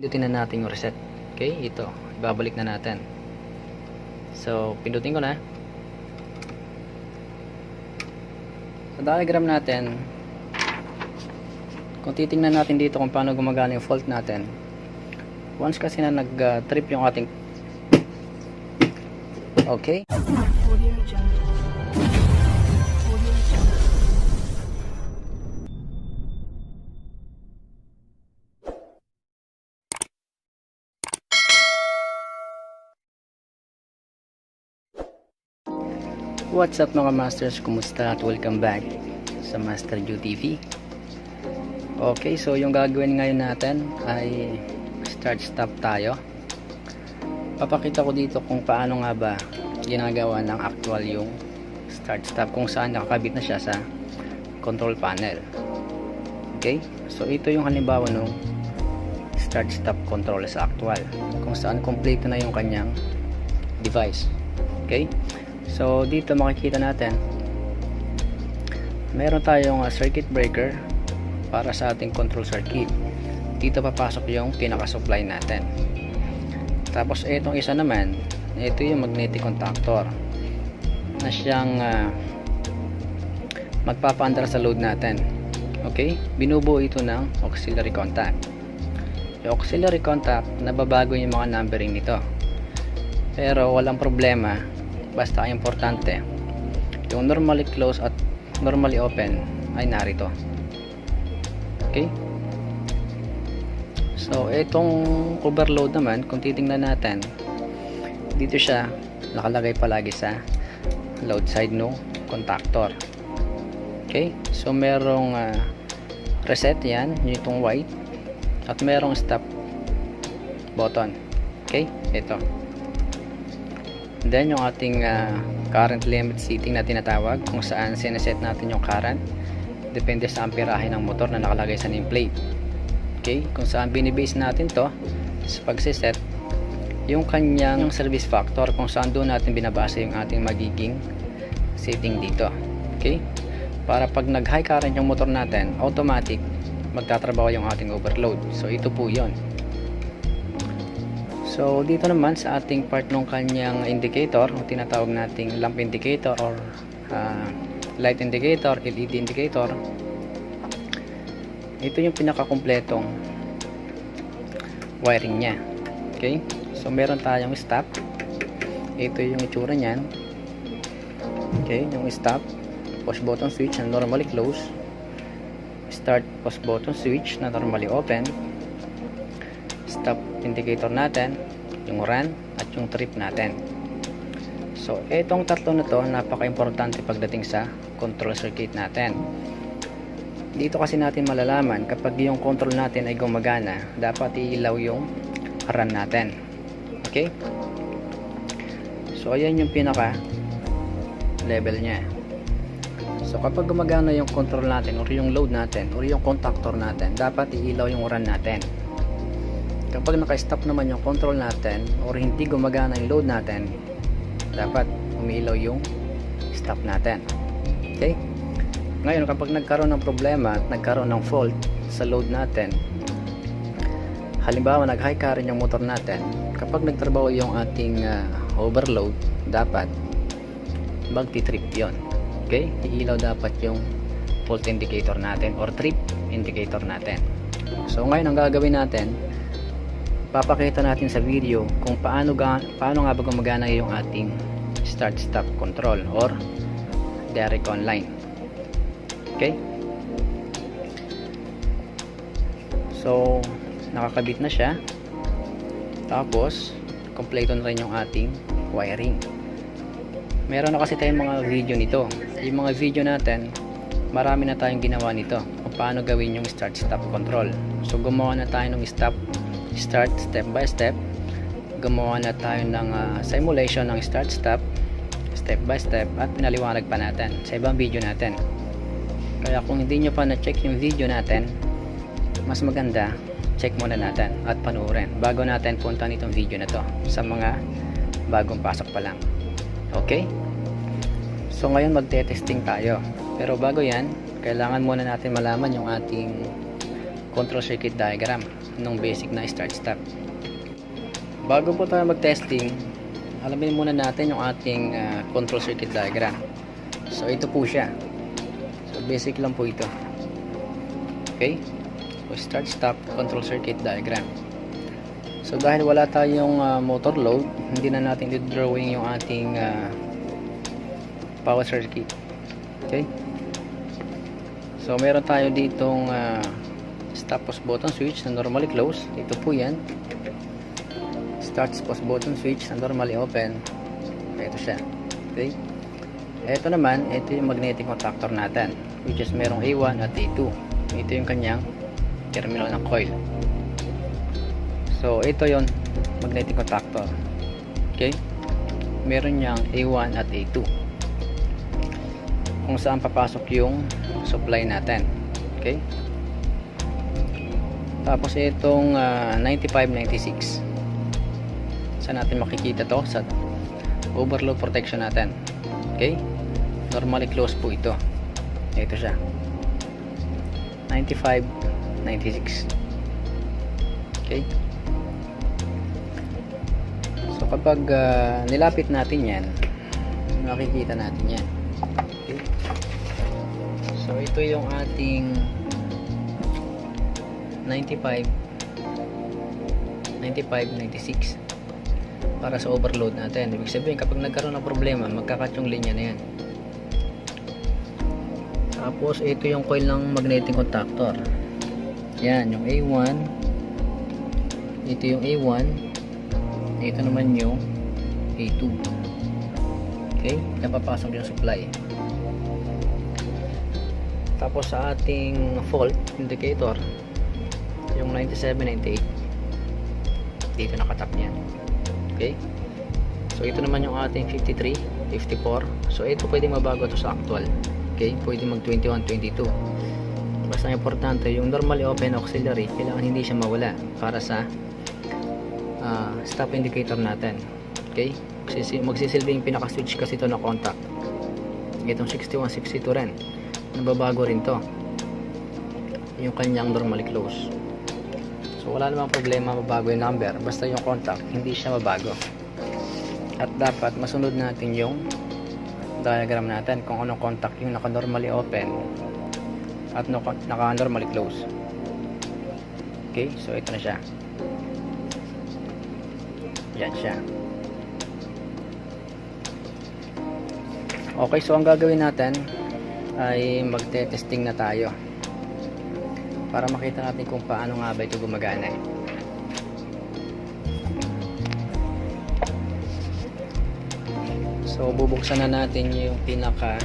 Pindutin na natin yung reset. Okay, ito. Ibabalik na natin. So, pindutin ko na. Sa diagram natin, kung titingnan natin dito kung paano gumagana yung fault natin, once kasi na nag-trip yung ating Okay. Audio. What's up mga masters? Kumusta at welcome back sa Master Ju TV. Okay, so yung gagawin ngayon natin ay start stop tayo. Papakita ko dito kung paano nga ba ginagawa ng actual yung start stop kung saan nakakabit na siya sa control panel. Okay? So ito yung halimbawa nung start stop control sa actual kung saan complete na yung kanyang device. Okay? So dito makikita natin meron tayong uh, circuit breaker para sa ating control circuit. Dito papasok yung pinaka-supply natin. Tapos itong isa naman, ito yung magnetic contactor na siyang uh, magpapaandar sa load natin. Okay? Binubuo ito ng auxiliary contact. Yung auxiliary contact, nababago yung mga numbering nito. Pero walang problema basta ang importante. Yung normally close at normally open ay narito. Okay? So itong overload naman kung titingnan natin dito siya nakalagay palagi sa load side no contactor. Okay? So merong ah, reset yan yung itong white at merong stop button. Okay? Ito Then yung ating ah, current limit setting na tinatawag kung saan sineset natin yung current depende sa amperahe ng motor na nakalagay sa nameplate. Okay? Kung saan binibase natin to sa pagsiset yung kanyang service factor kung saan doon natin binabasa yung ating magiging setting dito. Okay? Para pag nag high current yung motor natin, automatic magtatrabaho yung ating overload. So ito po 'yon. So dito naman sa ating part ng kanyang indicator, o tinatawag nating lamp indicator or ah, light indicator, LED indicator. Ito yung pinakakumpletong wiring niya. Okay? So meron tayong stop. Ito yung itsura niyan. Okay, yung stop, push button switch na normally close. Start push button switch na normally open indicator natin, yung run, at yung trip natin. So, itong tatlo na to, napaka-importante pagdating sa control circuit natin. Dito kasi natin malalaman kapag yung control natin ay gumagana, dapat iilaw yung run natin. Okay? So, ayan yung pinaka level niya. So, kapag gumagana yung control natin or yung load natin or yung contactor natin, dapat iilaw yung run natin kapag naka-stop naman yung control natin or hindi gumagana yung load natin dapat umiilaw yung stop natin. Okay? Ngayon kapag nagkaroon ng problema at nagkaroon ng fault sa load natin halimbawa nag high current yung motor natin kapag nagtrabaho yung ating uh, overload dapat magti-trip yon okay? Iilaw dapat yung fault indicator natin or trip indicator natin. So ngayon ang gagawin natin papakita natin sa video kung paano, ga, paano nga ba gumagana yung ating start stop control or direct online. Okay? So nakakabit na siya. Tapos kompleto na rin yung ating wiring. Meron na kasi tayong mga video nito. Yung mga video natin marami na tayong ginawa nito kung paano gawin yung start stop control. So gumawa na tayo ng stop start step by step. Gumawa na tayo ng uh, simulation ng start stop step by step at pinaliwanag pa natin sa ibang video natin. Kaya kung hindi nyo pa na-check yung video natin mas maganda check muna natin at panuorin bago natin punta nitong video na to sa mga bagong pasok pa lang. Okay? So ngayon magte-testing tayo. Pero bago yan kailangan muna natin malaman yung ating control circuit diagram nung basic na start stop. Bago po tayo mag testing alamin muna natin yung ating ah, control circuit diagram. So ito po siya. So basic lang po ito. Okay? So start stop control circuit diagram. So dahil wala tayong ah, motor load hindi na natin drawing yung ating ah, power circuit. Okay? So meron tayo ditong ah, pause button switch na normally close. Ito po yan. Start pause button switch na normally open. Ito siya. Okay? Ito naman ito yung magnetic contactor natin which is merong A1 at A2 ito yung kanyang terminal ng coil. So ito yon magnetic contactor okay? Meron niyang A1 at A2 kung saan papasok yung supply natin. Okay tapos itong ah, 9596 saan natin makikita to? Sa overload protection natin. Okay? Normally close po ito. Ito siya. 9596 okay? So kapag ah, nilapit natin yan makikita natin yan. Okay? So ito yung ating 95 95 96 para sa overload natin. Ibig sabihin kapag nagkaroon ng problema magkakat yung linya na yan. Tapos ito yung coil ng magnetic contactor. Yan yung A1 ito yung A1 ito naman yung A2 okay? Napapasok yung supply. Tapos sa ating fault indicator yung 97, 98 dito nakatap yan okay? So ito naman yung ating 53, 54 so ito pwedeng mabago to sa actual. Okay? Pwede mag 21, 22 basta importante yung normally open auxiliary kailangan hindi siya mawala para sa ah, stop indicator natin. Okay? Magsisi- magsisilbing pinaka switch kasi ito na contact. Itong 6162 rin. Nababago rin to. Yung kanyang normally close so wala namang problema mabago yung number. Basta yung contact hindi siya mabago. At dapat masunod natin yung diagram natin kung anong contact yung naka normally open at no- naka normally close. Okay? So ito na siya. Yan siya. Okay so ang gagawin natin ay magte-testing na tayo para makita natin kung paano nga ba ito gumagana eh. so bubuksan na natin yung pinaka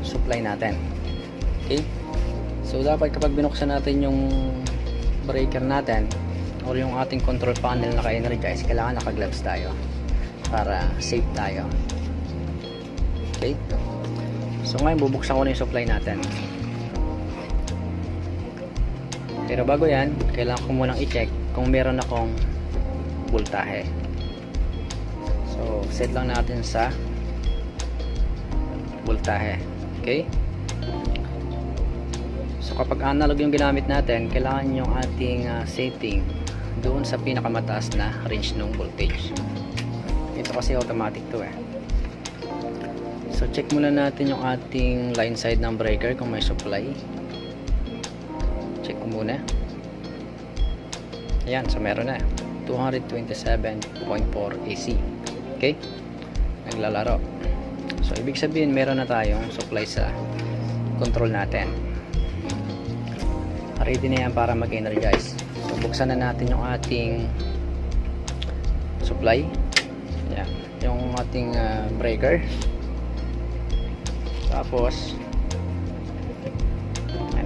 supply natin. Okay? So dapat kapag binuksan natin yung breaker natin or yung ating control panel naka-energize kailangan naka-gloves tayo para safe tayo. Okay? So ngayon bubuksan ko na yung supply natin pero bago yan, kailangan ko munang i-check kung meron akong voltahe. So, set lang natin sa voltahe. Okay? So, kapag analog yung ginamit natin, kailangan yung ating ah, setting doon sa pinakamataas na range ng voltage. Ito kasi automatic to eh. So, check muna natin yung ating line side ng breaker kung may supply muna. Ayan so meron na. 227.4 AC okay? Naglalaro. So ibig sabihin meron na tayong supply sa control natin. Ready na yan para mag energize. So buksan na natin yung ating supply. Yan yung ating ah, breaker. Tapos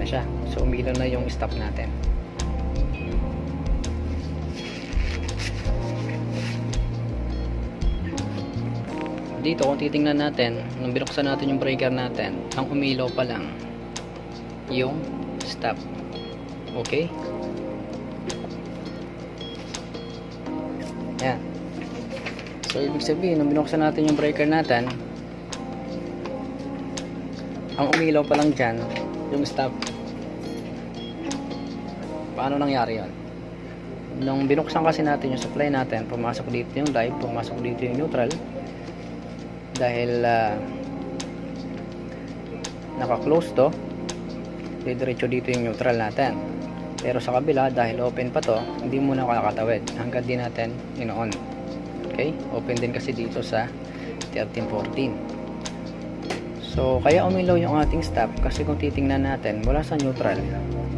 ano siya. So umilaw na yung stop natin. Dito kung titingnan natin nung binuksan natin yung breaker natin ang umilaw pa lang yung stop. Okay? Yan so ibig sabihin nung binuksan natin yung breaker natin ang umilaw pa lang dyan yung stop paano nangyari yon Nung binuksan kasi natin yung supply natin, pumasok dito yung live, pumasok dito yung neutral. Dahil ah, naka-close to, didiretso dito yung neutral natin. Pero sa kabila, dahil open pa to, hindi muna kakatawid hanggang di natin ino-on. Okay? Open din kasi dito sa 1314. So, kaya umilaw yung ating stop kasi kung titingnan natin, mula sa neutral,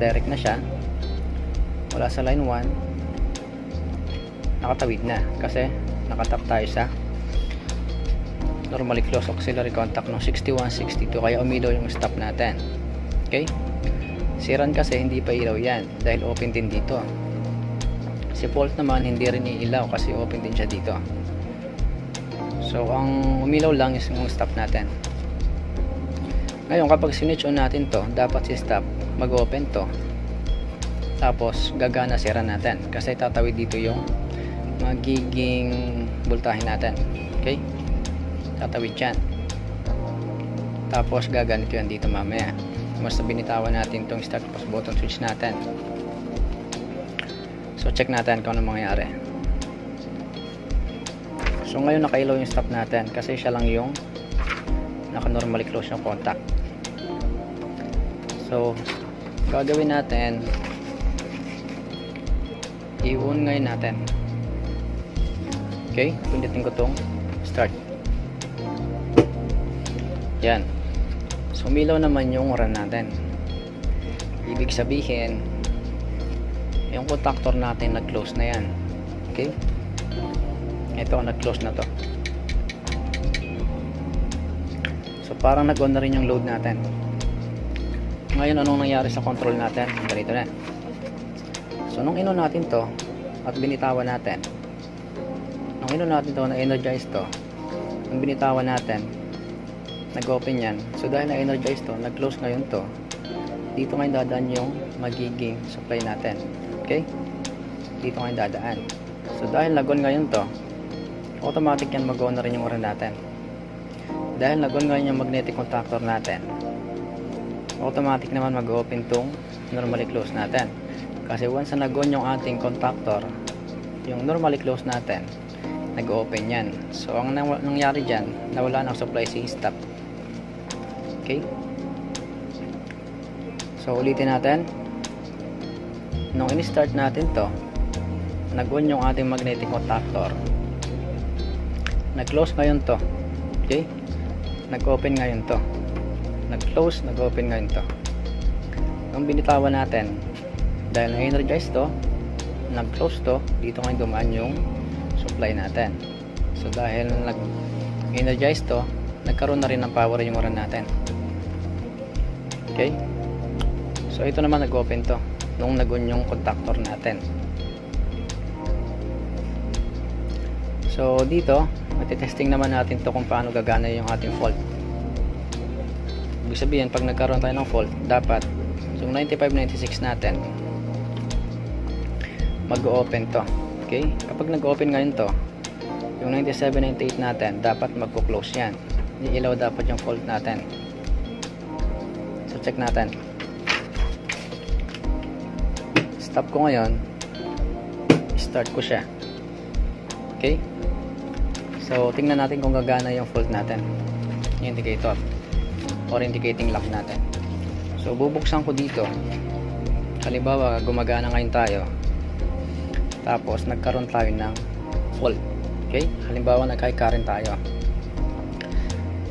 direct na siya. Mula sa line 1, nakatawid na kasi nakatap tayo sa normally close auxiliary contact ng 6162 kaya umilaw yung stop natin. Okay? Si run kasi hindi pa ilaw yan dahil open din dito. Si fault naman hindi rin iilaw kasi open din siya dito. So ang umilaw lang is yung stop natin. Ngayon kapag sinitch on natin to dapat si stop mag open to tapos gagana si run natin. Kasi tatawid dito yung magiging voltahe natin. Okay? Tatawid yan tapos gaganito yan dito mamaya. Basta binitawan natin tong start pause button switch natin. So check natin kung ano mangyayari so ngayon nakailaw yung stop natin kasi siya lang yung naka normally close yung contact. So gagawin natin i-on ngayon natin okay pindutin ko tong start yan. Sumilaw naman yung run natin. Ibig sabihin, yung contactor natin nag-close na yan. Okay? Ito, nag-close na to. So, parang nag-on na rin yung load natin. Ngayon, anong nangyari sa control natin? Ganito na. So, nung inon natin to, at binitawan natin, nung inon natin to, na-energize to, nung binitawan natin, nag-open yan. So dahil na-energize to, nag-close ngayon to, dito ngayon dadaan yung magiging supply natin. Okay? Dito ngayon dadaan. So dahil nag-on ngayon to, automatic yan mag-on na rin yung oran natin. Dahil nag-on ngayon yung magnetic contactor natin, automatic naman mag-open tong normally close natin. Kasi once na nag-on yung ating contactor, yung normally close natin, nag-open yan. So, ang nang- nangyari dyan, nawala ng supply si stop. Okay? So, ulitin natin. Nung in-start natin to, nag-on yung ating magnetic contactor. Nag-close ngayon to. Okay? Nag-open ngayon to. Nag-close, nag-open ngayon to. Nung binitawan natin, dahil na-energize to, nag-close to, dito ngayon dumaan yung supply natin. So, dahil nag-energize to, nagkaroon na rin ng power yung oran natin. Okay? So, ito naman nag-open to nung nag-on yung contactor natin. So, dito, matitesting naman natin to kung paano gagana yung ating fault. Ibig sabihin, pag nagkaroon tayo ng fault, dapat yung 9596 natin mag-open to. Okay? Kapag nag-open ngayon to, yung 9798 natin, dapat magpo-close yan. Iilaw dapat yung fault natin. So, check natin. Stop ko ngayon. Start ko siya. Okay? So, tingnan natin kung gagana yung fault natin. Yung indicator. Or indicating lock natin. So, bubuksan ko dito. Halimbawa, gumagana ngayon tayo. Tapos, nagkaroon tayo ng fault. Okay? Halimbawa, nag-high current tayo.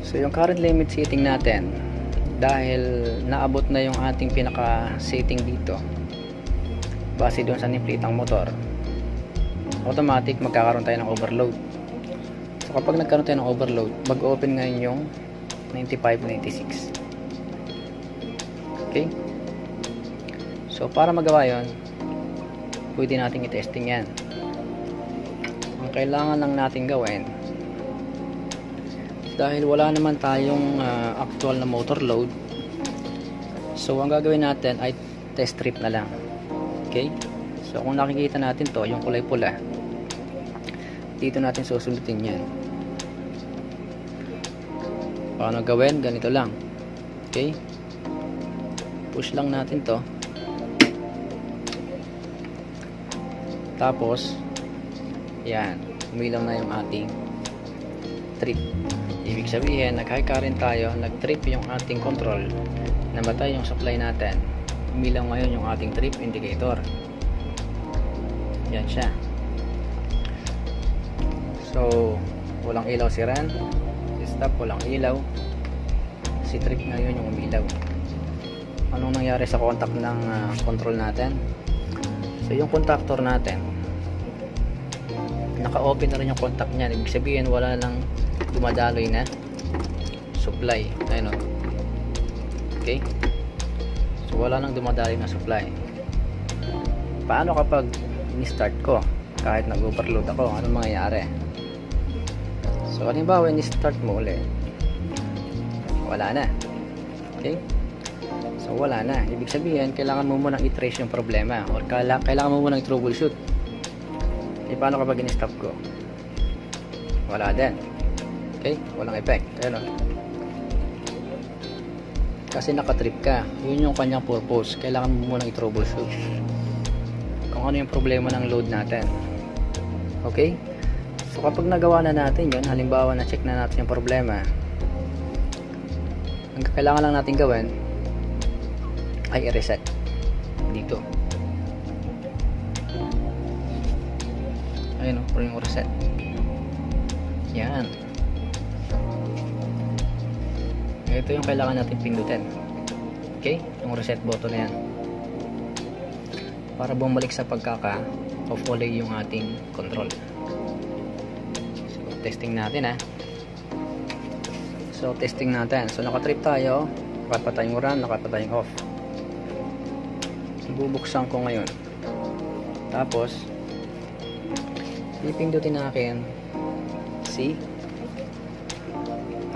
So, yung current limit setting natin, dahil naabot na yung ating pinaka-setting dito, base doon sa niplitang motor, automatic magkakaroon tayo ng overload. So, kapag nagkaroon tayo ng overload, mag-open ngayon yung 9596. Okay? So, para magawa yon pwede natin i-testing yan. Ang kailangan lang natin gawin, dahil wala naman tayong ah, actual na motor load, so ang gagawin natin ay test strip na lang. Okay? So, kung nakikita natin to, yung kulay pula, dito natin susundutin yan. Paano gawin? Ganito lang. Okay? Push lang natin to. Tapos, yan, umilaw na yung ating trip. Ibig sabihin, nag-high current tayo, nag-trip yung ating control, namatay yung supply natin. Umilaw ngayon yung ating trip indicator. Yan siya. So, walang ilaw si Ran. Stop, walang ilaw. Si trip ngayon yung umilaw. Anong nangyari sa contact ng ah, control natin? So, yung contactor natin, naka-open na rin yung contact niya. Ibig sabihin, wala nang dumadaloy na supply. Ayun o. Okay? So, wala nang dumadaloy na supply. Paano kapag ni-start ko? Kahit nag-overload ako, anong mangyayari? So, halimbawa, ni-start mo ulit. Wala na. Okay? So, wala na. Ibig sabihin, kailangan mo munang i-trace yung problema or kaila- kailangan mo munang i-troubleshoot. Eh, paano kapag in-stop ko? Wala din. Okay? Walang effect. Ayun o. Kasi nakatrip ka. Yun yung kanyang purpose. Kailangan mo munang i-troubleshoot. Kung ano yung problema ng load natin. Okay? So kapag nagawa na natin yun, halimbawa na check na natin yung problema, ang kailangan lang natin gawin ay i-reset dito. Ayun o, yung reset. Yan. Ito yung kailangan natin pindutin. Okay? Yung reset button na yan. Para bumalik sa pagkaka off ulit yung ating control. So, testing natin ah. So, testing natin. So, nakatrip tayo. Nakapatay yung run, nakapatay off. Bubuksan ko ngayon. Tapos, pipindutin natin si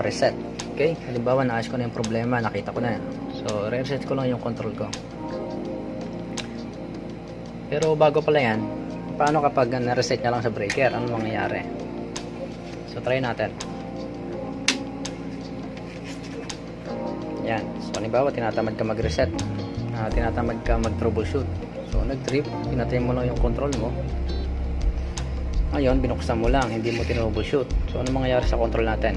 reset. Okay? Halimbawa, naayos ko na yung problema, nakita ko na. So, reset ko lang yung control ko. Pero bago pala yan, paano kapag na-reset niya lang sa breaker? Ano mangyayari? So, try natin. Yan. So, halimbawa, tinatamad ka mag-reset. Ah, tinatamad ka mag-troubleshoot. So, nag-trip, pinatay mo lang yung control mo. Ngayon, binuksan mo lang, hindi mo tinroubleshoot. So, ano mangyayari sa control natin?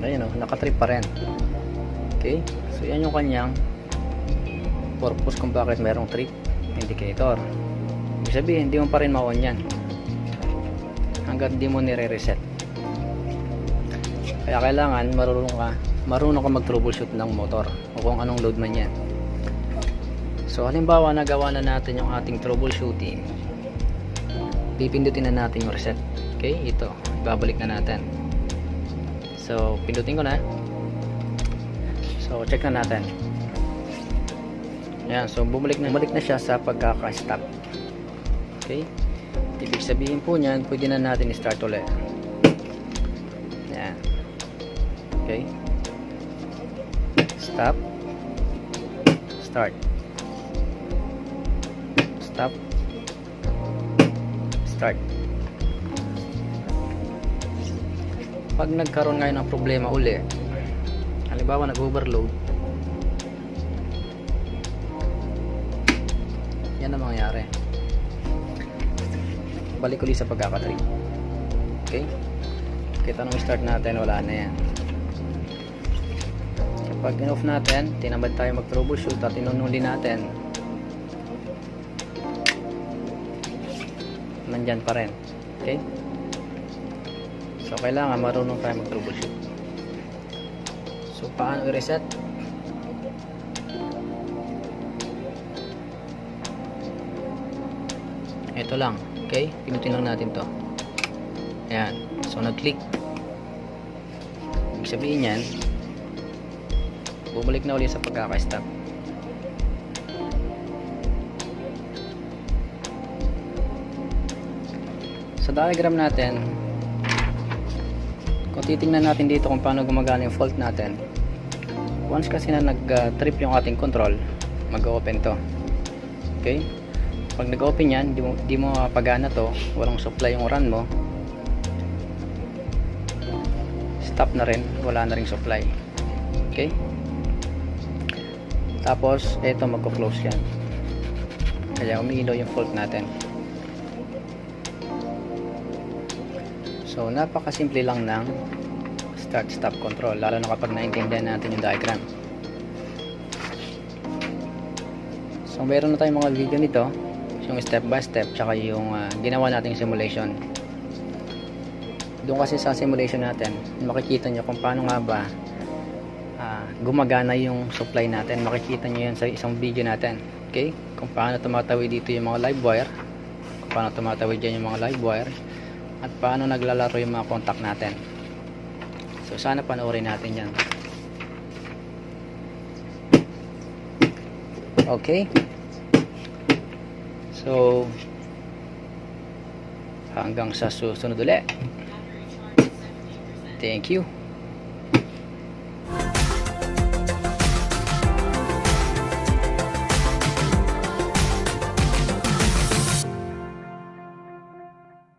Ayun o, nakatrip pa rin. Okay? So, yan yung kanyang purpose kung bakit merong trip indicator. Ibig sabihin, hindi mo pa rin ma-on yan. Hanggat hindi mo nire-reset. Kaya kailangan marunong ka, marunong ka mag-troubleshoot ng motor o kung anong load man yan. So halimbawa nagawa na natin yung ating troubleshooting. Pipindutin na natin yung reset. Okay, ito. Babalik na natin. So pindutin ko na. So check na natin. Ayan, so bumalik na, bumalik na siya sa pagkaka-stop. Okay? Ibig sabihin po niyan, pwede na natin i-start ulit. Ayan. Okay? Stop. Start. Stop. Start. Pag nagkaroon ngayon ng problema uli, halimbawa nag-overload, yan ang mangyayari. Balik ulit sa pagkakatrip. Okay? Kita nung start natin, wala na yan. Kapag in-off natin, tinamad tayo mag-troubleshoot at inunuli natin, nandyan pa rin. Okay? So, kailangan marunong tayo mag-troubleshoot. So, paano i-reset? Ito lang. Okay? Pinutin lang natin to. Ayan. So, nag-click. Ibig sabihin yan, bumalik na ulit sa pagkaka-stop. Diagram natin, kung titingnan natin dito kung paano gumagana yung fault natin, once kasi na nag-trip yung ating control, mag-open to. Okay? Pag nag-open yan, di mo, di mo mapagana to, walang supply yung run mo, stop na rin, wala na ring supply. Okay? Tapos, ito magko-close yan. kaya umiilaw yung fault natin so napakasimple lang ng start stop control lalo na kapag naintindihan natin yung diagram. So meron na tayong mga video nito yung step by step tsaka yung ah, ginawa nating simulation. Doon kasi sa simulation natin makikita nyo kung paano nga ba ah, gumagana yung supply natin. Makikita nyo yan sa isang video natin okay? Kung paano tumatawid dito yung mga live wire kung paano tumatawid dyan yung mga live wire at paano naglalaro yung mga contact natin. So sana panoorin natin yan. Okay. So hanggang sa susunod ulit. Thank you